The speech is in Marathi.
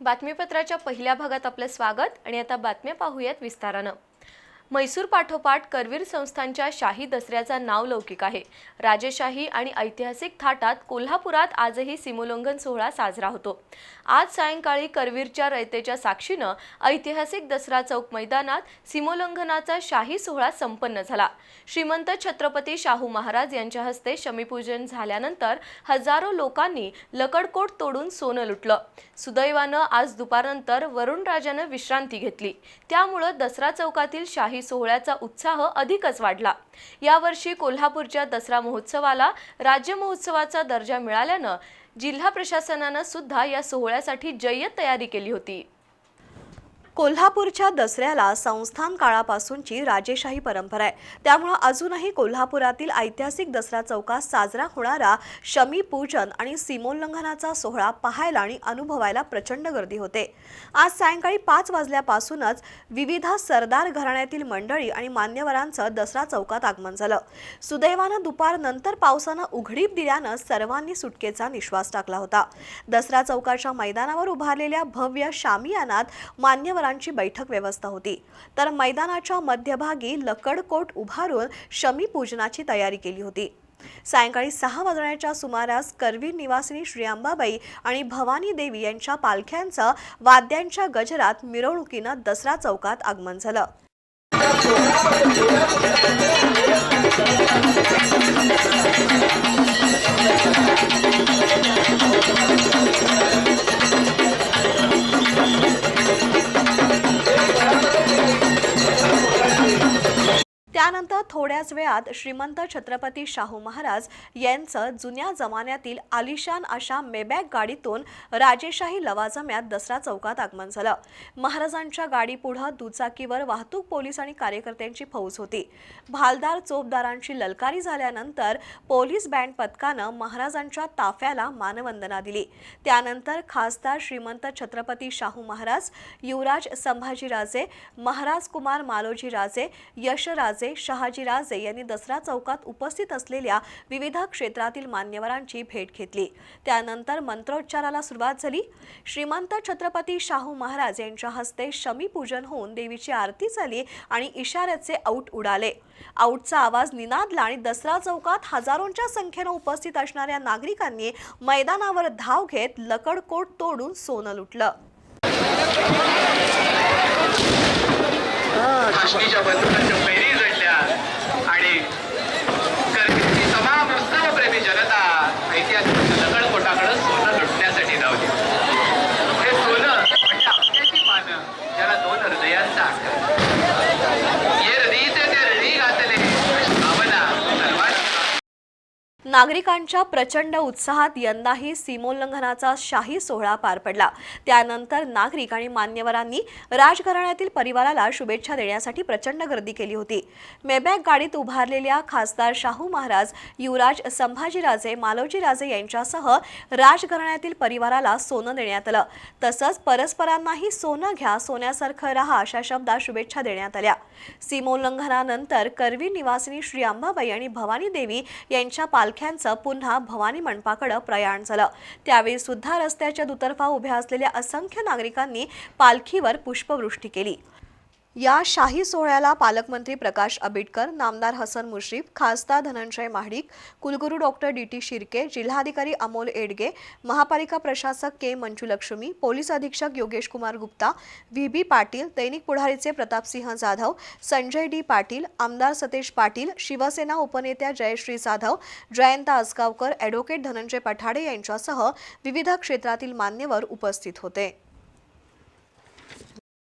बातमीपत्राच्या पहिल्या भागात आपलं स्वागत आणि आता बातम्या पाहूयात विस्तारानं. मैसूर पाठोपाठ करवीर संस्थांच्या शाही दसऱ्याचा नाव लौकिक आहे. राजेशाही आणि ऐतिहासिक थाटात कोल्हापुरात आजही सीमोल्लंघन सोहळा साजरा होतो. आज सायंकाळी करवीरच्या रयतेच्या साक्षीनं ऐतिहासिक दसरा चौक मैदानात सीमोल्लंघनाचा शाही सोहळा संपन्न झाला. श्रीमंत छत्रपती शाहू महाराज यांच्या हस्ते शमीपूजन झाल्यानंतर हजारो लोकांनी लकडकोट तोडून सोनं लुटलं. सुदैवानं आज दुपारनंतर वरुणराजानं विश्रांती घेतली. त्यामुळं दसरा चौकातील शाही सोहळ्याचा उत्साह अधिकच वाढला. यावर्षी कोल्हापूरच्या दसरा महोत्सवाला राज्य महोत्सवाचा दर्जा मिळाल्यानं जिल्हा प्रशासनानं सुद्धा या सोहळ्यासाठी जय्यत तयारी केली होती. कोल्हापूरच्या दसऱ्याला संस्थान काळापासूनची राजेशाही परंपरा आहे. त्यामुळं अजूनही कोल्हापुरातील ऐतिहासिक दसरा चौकात साजरा होणारा शमी पूजन आणि सीमोल्लंघनाचा सोहळा पाहायला आणि अनुभवायला प्रचंड गर्दी होते. आज सायंकाळी पाच वाजल्यापासूनच विविध सरदार घराण्यातील मंडळी आणि मान्यवरांचं दसरा चौकात आगमन झालं. सुदैवानं दुपारनंतर पावसानं उघडीप दिल्यानं सर्वांनी सुटकेचा निश्वास टाकला होता. दसरा चौकाच्या मैदानावर उभारलेल्या भव्य शामियानात मान्यवर मान्यवरांची बैठक व्यवस्था होती. तर मैदानाच्या मध्यभागी लकडकोट उभारून शमी पूजनाची तयारी केली होती. सायंकाळी सहा वाजण्याच्या सुमारास करवीर निवासिनी श्री अंबाबाई आणि भवानी देवी यांच्या पालख्यांचं वाद्यांच्या गजरात मिरवणुकीनं दसरा चौकात आगमन झालं. थोड्याच वेळात श्रीमंत छत्रपती शाहू महाराज यांचं जुन्या जमान्यातील आलिशान अशा मेबॅक गाडीतून राजेशाही लवाजम्यात दसरा चौकात आगमन झालं. महाराजांच्या गाडीपुढं दुचाकीवर वाहतूक पोलीस आणि कार्यकर्त्यांची फौज होती. भालदार चोपदारांची ललकारी झाल्यानंतर पोलीस बँड पथकानं महाराजांच्या ताफ्याला मानवंदना दिली. त्यानंतर खासदार श्रीमंत छत्रपती शाहू महाराज युवराज संभाजीराजे महाराज कुमार मालोजीराजे यशराजे शहाजीराज यांनी दसरा चौकात उपस्थित असलेल्या विविध क्षेत्रातील मान्यवरांची भेट घेतली. त्यानंतर मंत्रोच्चाराला सुरुवात झाली. श्रीमंत छत्रपती शाहू महाराज यांच्या हस्ते शमी पूजन होऊन देवीची आरती झाली आणि इशाऱ्याचे आऊट उडाले. आऊटचा आवाज निनादला आणि दसरा चौकात हजारोंच्या संख्येनं उपस्थित असणाऱ्या नागरिकांनी मैदानावर धाव घेत लकडकोट तोडून सोनं लुटलं. आष्टीच्या लकडकोटाकडे सोनं लुटण्यासाठी धावली हे सोनं नागरिकांच्या प्रचंड उत्साहात यंदाही सीमोल्लंघनाचा शाही सोहळा पार पडला. त्यानंतर नागरिक आणि मान्यवरांनी राजघराण्यातील परिवाराला शुभेच्छा देण्यासाठी प्रचंड गर्दी केली होती. मेबॅक गाडीत उभारलेल्या खासदार शाहू महाराज युवराज संभाजीराजे मालोजीराजे यांच्यासह राजघराण्यातील परिवाराला सोनं देण्यात आलं. तसंच परस्परांनाही सोनं घ्या सोन्यासारखं राहा अशा शब्दात शुभेच्छा देण्यात आल्या. सीमोल्लंघनानंतर करवी निवासिनी श्री अंबाबाई आणि भवानी देवी यांच्या पालख्यांचं पुन्हा भवानी मंडपाकडे प्रयाण झालं. त्यावेळी सुद्धा रस्त्याच्या दुतर्फा उभ्या असलेल्या असंख्य नागरिकांनी पालखीवर पुष्पवृष्टी केली. या शाही सोहळ्याला पालकमंत्री प्रकाश आंबेडकर नामदार हसन मुश्रीफ खासदार धनंजय महाडिक कुलगुरू डॉक्टर डी टी शिर्के जिल्हाधिकारी अमोल एडगे महापालिका प्रशासक के मंजुलक्ष्मी पोलीस अधीक्षक योगेश कुमार गुप्ता व्ही बी पाटील दैनिक पुढारीचे प्रतापसिंह जाधव संजय डी पाटील आमदार सतेज पाटील शिवसेना उपनेत्या जयश्री जाधव जयंत आसगावकर ॲडव्होकेट धनंजय पठाडे यांच्यासह विविध क्षेत्रातील मान्यवर उपस्थित होते.